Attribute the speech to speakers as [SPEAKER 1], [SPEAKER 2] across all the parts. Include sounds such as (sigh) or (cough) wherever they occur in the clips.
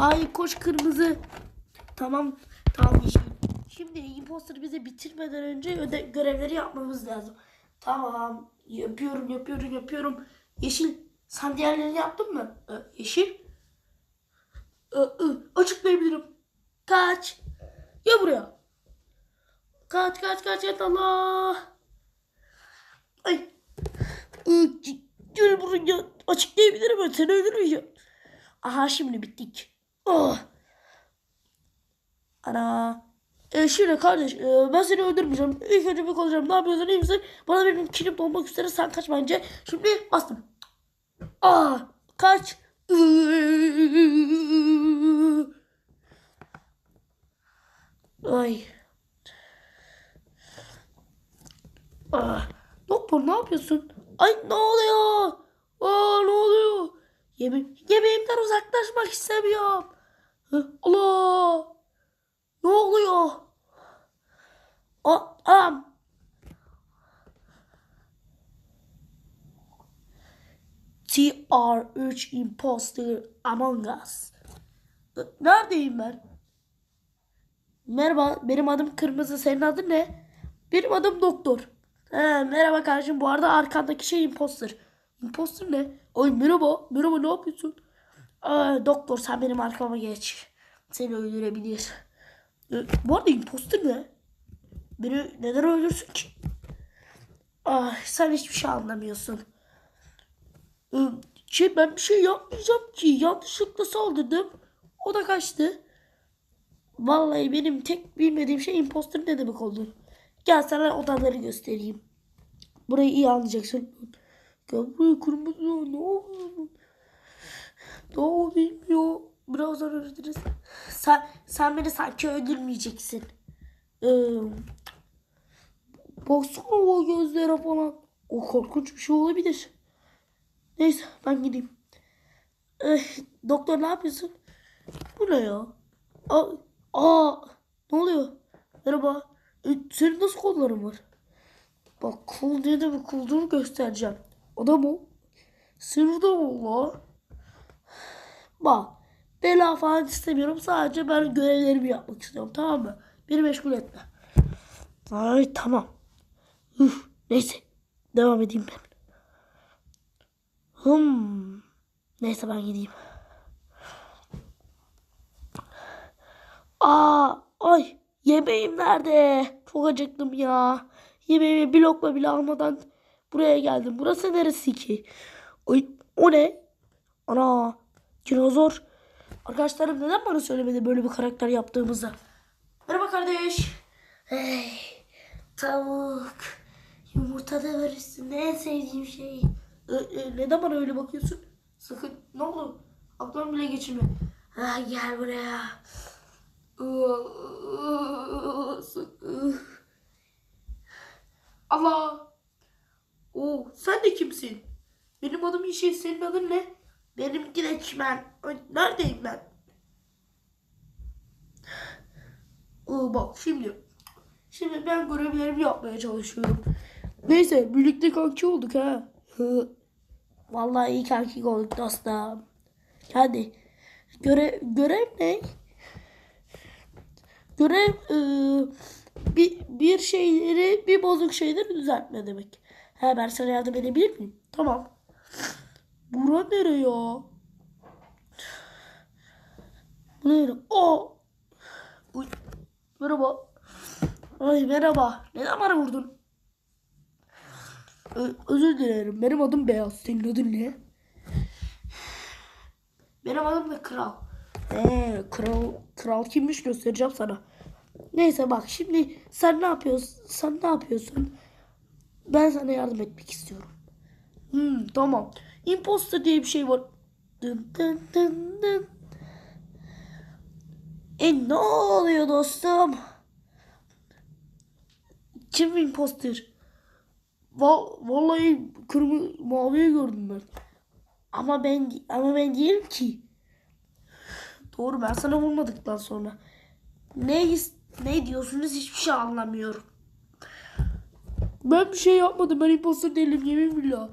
[SPEAKER 1] Ay koş kırmızı. Tamam. Tamam yeşil. Şimdi imposter bize bitirmeden önce öde görevleri yapmamız lazım. Tamam. Yapıyorum yapıyorum yapıyorum. Yeşil sen diğerlerini yaptın mı? Ee, yeşil. Ee, açıklayabilirim. Kaç. Ya buraya. Kaç kaç kaç kaç Allah. Ay. Ee, Gel buraya. Açıklayabilirim ben seni öldürmeyeceğim. Aha şimdi bittik. Oh. Ana. E şimdi kardeş e, ben seni öldürmeyeceğim. İlk önce bir konuşacağım. Ne yapıyorsun iyi misin? Bana benim kilim dolmak üzere sen kaç bence. Şimdi bastım. Aa kaç. Ay. Ah, doktor ne yapıyorsun? Ay ne oluyor? Aa ne oluyor? Yeme yemeğimden uzaklaşmak istemiyorum. Allah! Ne oluyor? Am. TR3 Imposter Among Us. Neredeyim ben? Merhaba, benim adım Kırmızı. Senin adın ne? Benim adım Doktor. He, merhaba kardeşim. Bu arada arkandaki şey imposter. Imposter ne? Ay merhaba. Merhaba ne yapıyorsun? Aa, doktor sen benim arkama geç. Seni öldürebilir. Bu arada imposter ne? Beni neden öldürsün ki? Ah, sen hiçbir şey anlamıyorsun. Şey ben bir şey yapmayacağım ki. Yanlışlıkla saldırdım. O da kaçtı. Vallahi benim tek bilmediğim şey imposter ne demek oldu. Gel sana odaları göstereyim. Burayı iyi anlayacaksın. Gel buraya kırmızı ne yapıyorsun? Ne o bilmiyor. Birazdan öğretiriz. Sen, sen beni sanki öldürmeyeceksin. Ee, baksana o gözlere falan. O korkunç bir şey olabilir. Neyse ben gideyim. Eh, doktor ne yapıyorsun? Bu ne ya? Aa, aa, ne oluyor? Merhaba. E, senin nasıl kolların var? Bak kol ne demek olduğunu göstereceğim. Adam o. Sırda valla. Bak. Bela falan istemiyorum. Sadece ben görevlerimi yapmak istiyorum. Tamam mı? Beni meşgul etme. Ay tamam. Üf, neyse. Devam edeyim ben. Hmm. Neyse ben gideyim. Aa, ay yemeğim nerede? Çok acıktım ya. Yemeğimi bir lokma bile almadan buraya geldim. Burası neresi ki? Ay, o ne? Ana, dinozor. Arkadaşlarım neden bana söylemedi böyle bir karakter yaptığımızı? Merhaba kardeş. Hey, tavuk. Yumurta da var üstünde en sevdiğim şey. E, e, neden bana öyle bakıyorsun? Sakın ne oldu? Aklım bile geçirme. Ha, gel buraya. Allah. Oo, sen de kimsin? Benim adım Yeşil, senin adın ne? Benimki de Çimen. Neredeyim ben? Oo, bak şimdi. Şimdi ben görevlerimi yapmaya çalışıyorum. Neyse birlikte kanki olduk ha. (laughs) Vallahi iyi kanki olduk dostum. Hadi. Göre, görev ne? Görev e, bir, bir şeyleri, bir bozuk şeyleri düzeltme demek. He ben sana yardım edebilir miyim? Tamam. Bura nere ya? Bu nere? O. Uy. Merhaba. Ay merhaba. Neden bana vurdun? Ö- özür dilerim. Benim adım Beyaz. Senin adın ne? Benim adım da Kral. Ee, kral kral kimmiş göstereceğim sana. Neyse bak şimdi sen ne yapıyorsun? Sen ne yapıyorsun? Ben sana yardım etmek istiyorum. Hmm, tamam. Imposter diye bir şey var. Dın dın dın dın. E ne oluyor dostum? Kim imposter? Va vallahi kırmızı maviyi gördüm ben. Ama ben ama ben değilim ki. Doğru ben sana vurmadıktan sonra. Ne ne diyorsunuz hiçbir şey anlamıyorum. Ben bir şey yapmadım. Ben imposter değilim yemin billah.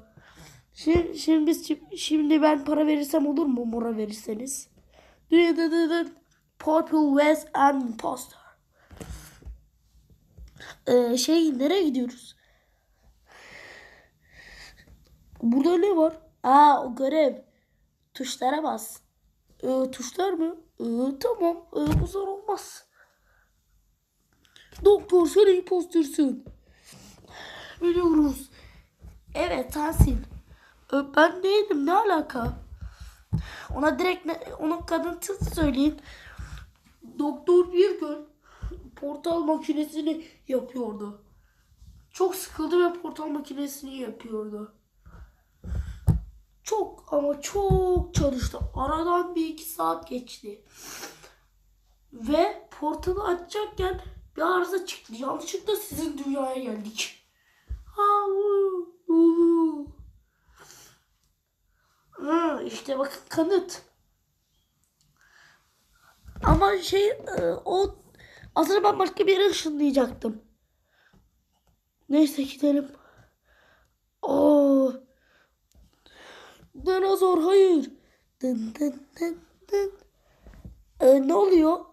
[SPEAKER 1] Şimdi, şimdi, biz, şimdi ben para verirsem olur mu? Mora verirseniz. Purple West and Imposter. Ee, şey nereye gidiyoruz? Burada ne var? Aa o görev. Tuşlara bas. Ee, tuşlar mı? Ee, tamam. Ee, bu zor olmaz. Doktor sen impostörsün. Biliyoruz. Evet sensin. Ben değilim ne alaka? Ona direkt ne, onun kadıntısı söyleyin. Doktor bir gün portal makinesini yapıyordu. Çok sıkıldı ve portal makinesini yapıyordu. Çok ama çok çalıştı. Aradan bir iki saat geçti. Ve portalı açacakken bir arıza çıktı. Yanlışlıkla sizin dünyaya geldik. Ha, uu, uu. Ha, işte bakın kanıt. Ama şey e, o aslında ben başka bir yere ışınlayacaktım. Neyse gidelim. Oo. Dinozor hayır. Dın dın dın dın. E, ne oluyor?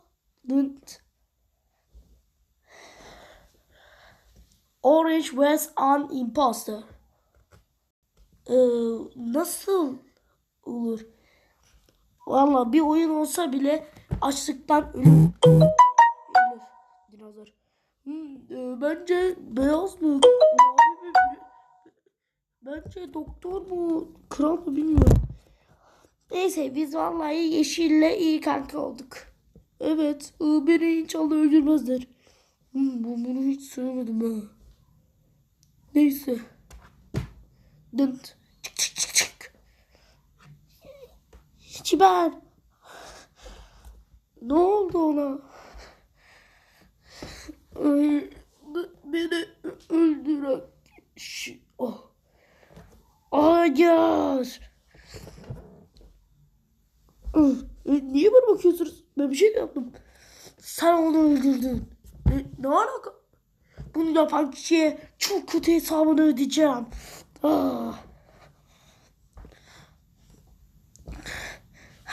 [SPEAKER 1] Dın. Orange was an imposter. Ee, nasıl olur? Valla bir oyun olsa bile açlıktan ölür. ölür dinozor. Hmm, e, bence beyaz mı? Bence doktor mu? Kral mı bilmiyorum. Neyse biz vallahi yeşille iyi kanka olduk. Evet. e, Beni inşallah öldürmezler. Hmm, bu- bunu hiç söylemedim ha. Neyse. Dınt. Çimen. Ne oldu ona? Beni öldüren kişi. Oh. Hayır. E, Niye bana bakıyorsunuz? Ben bir şey mi yaptım? Sen onu öldürdün. E, Ne alaka? Bunu yapan kişiye çok kötü hesabını ödeyeceğim. Ah.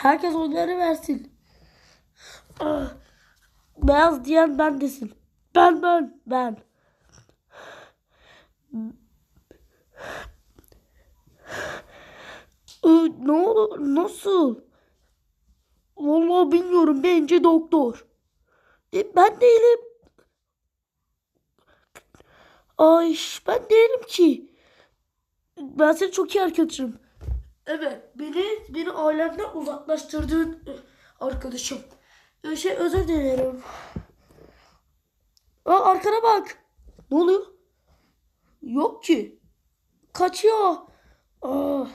[SPEAKER 1] Herkes oyları versin. Ah. Beyaz diyen ben desin. Ben ben ben. Ne olur nasıl? Vallahi bilmiyorum bence doktor. E, ben değilim. Ay ben değilim ki. Ben seni çok iyi arkadaşım. Evet beni beni ailemden uzaklaştırdığın arkadaşım. E, Şey özür dilerim. Aa, arkana bak. Ne oluyor? Yok ki. Kaçıyor. Aa,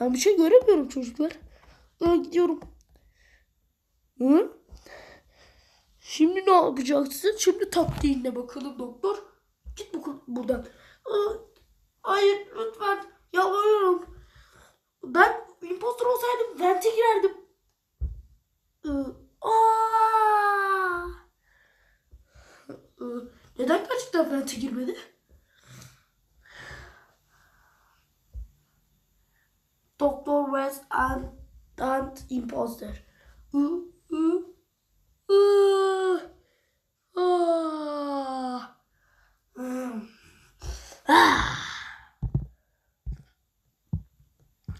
[SPEAKER 1] ben bir şey göremiyorum çocuklar. Aa, gidiyorum. Hı? Şimdi ne yapacaksın? Şimdi taktiğine bakalım doktor. Git bu buradan. Aa, hayır Doktor West and, and Imposter. Ee,